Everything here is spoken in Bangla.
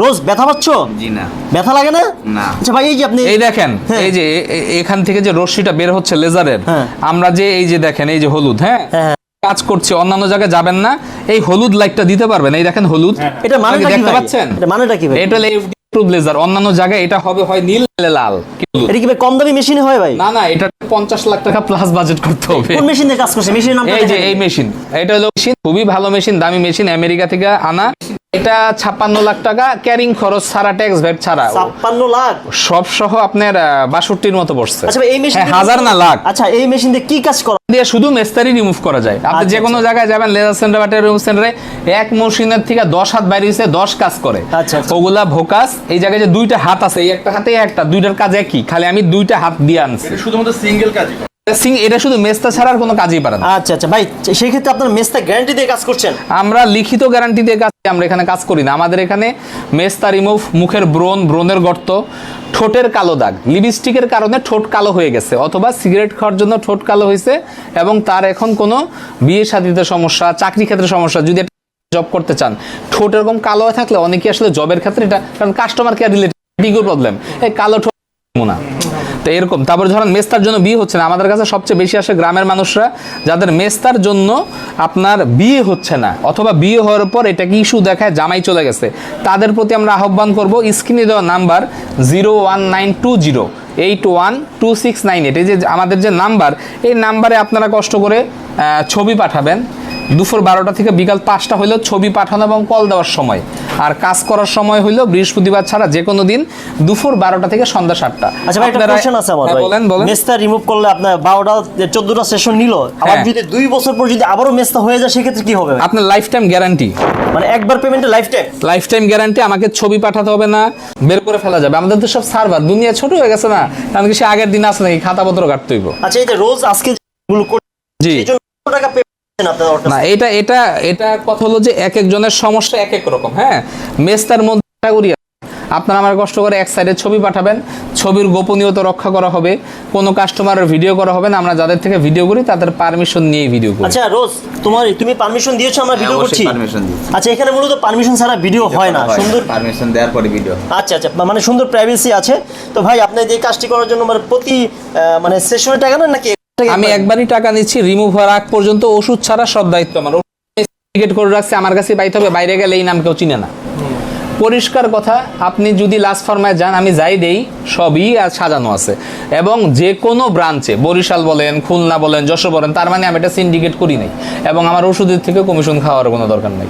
রোজ ব্যথা পাচ্ছ? জি না। ব্যথা লাগে না? না। আচ্ছা ভাই এই যে আপনি এই দেখেন হ্যাঁ। এই যে এখান থেকে যে রশ্মিটা বের হচ্ছে লেজারের হ্যাঁ। আমরা যে এই যে দেখেন এই যে হলুদ হ্যাঁ? হ্যাঁ। কাজ করছি অন্যান্য জায়গায় যাবেন না এই হলুদ লাইটটা দিতে পারবেন এই দেখেন হলুদ। এটা কি দেখতে পাচ্ছেন? এটা মানেটা কি ভাই? এটা হলো এফডি লেজার অন্যান্য জায়গায় এটা হবে হয় নীল লাল এটা কি ভাই কম দামি মেশিনে হয় ভাই? না না এটা পঞ্চাশ লাখ টাকা প্লাস বাজেট করতে হবে। কোন মেশিন কাজ করছে? মেশিনের নাম এই যে এই মেশিন এটা হলো মেশিন খুবই ভালো মেশিন দামি মেশিন আমেরিকা থেকে আনা। এটা ছাপ্পান্ন লাখ টাকা ক্যারিং খরচ ছাড়া ট্যাক্স ভ্যাট ছাড়া। ছাপ্পান্ন লাখ? সব সহ আপনার বাষট্টির মতো পড়ছে। আচ্ছা এই মেশিন হ্যাঁ, হাজার না লাখ। আচ্ছা এই মেশিন দিয়ে কি কাজ করা? দিয়ে শুধু মেস্তারি রিমুভ করা যায়। আপনি আচ্ছা, যে কোনো আচ্ছা। জায়গায় যাবেন লেজার সেন্টার বা রিমুভ সেন্টারে এক মেশিনের থেকে দশ হাত বাইরে হয়েছে দশ কাজ করে। আচ্ছা, আচ্ছা। ওগুলা ভোকাস এই জায়গায় যে দুইটা হাত আছে এই একটা হাতে একটা দুইটার কাজ একই। খালি আমি দুইটা হাত দিয়ে আনছি। শুধুমাত্র সিঙ্গেল কাজ সিং- এটা শুধু মেস্তা ছাড়া আর কোনো কাজই পারে না। আচ্ছা আচ্ছা। ভাই সেই ক্ষেত্রে আপনার মেসটা গ্যারান্টি দিয়ে কাজ করছেন? আমরা লিখিত গ্যারান্টি দিয়ে কাজ আমরা এখানে কাজ করি না। আমাদের এখানে মেস্তা রিমুভ মুখের ব্রণ ব্রণের গর্ত ঠোঁটের কালো দাগ লিপস্টিকের কারণে ঠোঁট কালো হয়ে গেছে অথবা সিগারেট খাওয়ার জন্য ঠোঁট কালো হয়েছে এবং তার এখন কোনো বিয়ে শাদিতে সমস্যা চাকরি ক্ষেত্রে সমস্যা যদি জব করতে চান। ঠোঁট এরকম কালো হয়ে থাকলে অনেকে আসলে জবের ক্ষেত্রে এটা কারণ কাস্টমার কেয়ার রিলেটেড প্রবলেম এই কালো ঠোঁট না। তো এরকম। তারপর ধরেন মেস্তার জন্য বিয়ে হচ্ছে না। আমাদের কাছে সবচেয়ে বেশি আসে গ্রামের মানুষরা যাদের মেস্তার জন্য আপনার বিয়ে হচ্ছে না, অথবা বিয়ে হওয়ার পর এটাকে ইস্যু দেখায় জামাই চলে গেছে। তাদের প্রতি আমরা আহ্বান করব। স্ক্রিনে দেওয়া number zero one nine two zero, eight one two six nine eight. এই যে আমাদের যে নাম্বার, এই নাম্বারে আপনারা কষ্ট করে ছবি পাঠাবেন। দুপুর বারোটা থেকে বিকাল পাঁচটা হইলেও ছবি পাঠানো এবং কল দেওয়ার সময়। আর কাজ করার সময় হইল বৃহস্পতিবার ছাড়া যে কোনো দিন দুপুর বারোটা থেকে সন্ধ্যা সাতটা। আচ্ছা ভাই একটা কোশ্চেন আছে আমার হ্যাঁ, ভাই। বলেন বলেন। মেসটা রিমুভ করলে আপনার বারোটা চোদ্দটা সেশন নিল আবার হ্যাঁ। যদি দুই বছর পর যদি আবারও মেসটা হয়ে যায় সেক্ষেত্রে কি হবে আপনার লাইফ টাইম গ্যারান্টি মানে একবার পেমেন্টে life time life time guarantee আমাকে ছবি পাঠাতে হবে না বের করে ফেলা যাবে। আমাদের তো সব সার্ভার দুনিয়া ছোট হয়ে গেছে না। কারণ কি সে আগের দিন আছে নাকি খাতাপত্র কাটতে হইব। আচ্ছা এই যে রোজ আজকে জি। টাকা? না এটা এটা এটা কথা হলো যে এক একজনের সমস্যা এক এক রকম হ্যাঁ? মেস্তার মধ্যে ক্যাটাগরি। আপনারা আমার কষ্ট করে এক সাইডে ছবি পাঠাবেন ছবির গোপনীয়তা রক্ষা করা হবে কোনো কাস্টমারের ভিডিও করা হবে না আমরা যাদের থেকে ভিডিও করি তাদের পারমিশন নিয়ে ভিডিও করি। আচ্ছা রোজ তোমার তুমি পারমিশন দিয়েছ আমরা ভিডিও করছি। পারমিশন দিই আচ্ছা এখানে মূলত পারমিশন ছাড়া ভিডিও হয় না সুন্দর পারমিশন দেওয়ার পরে ভিডিও আচ্ছা আচ্ছা মানে সুন্দর প্রাইভেসি আছে। তো ভাই আপনি যে কাজটি করার জন্য মানে প্রতি আহ, মানে সেশনের টাকা নেন নাকি? আমি একবারই টাকা নিচ্ছি রিমুভ হওয়ার আগ পর্যন্ত ওষুধ ছাড়া সব দায়িত্ব আমার। টিকেট করে রাখছি আমার কাছে পাইতে হবে বাইরে গেলে এই নাম কেউ চিনে না। পরিষ্কার কথা আপনি যদি লাস্ট ফার্মায় যান আমি যাই দেই সবই আর সাজানো আছে। এবং যে কোনো ব্রাঞ্চে বরিশাল বলেন খুলনা বলেন যশোর বলেন তার মানে আমি এটা সিন্ডিকেট করি নাই। এবং আমার ওষুধের থেকে কমিশন খাওয়ার কোনো দরকার নেই।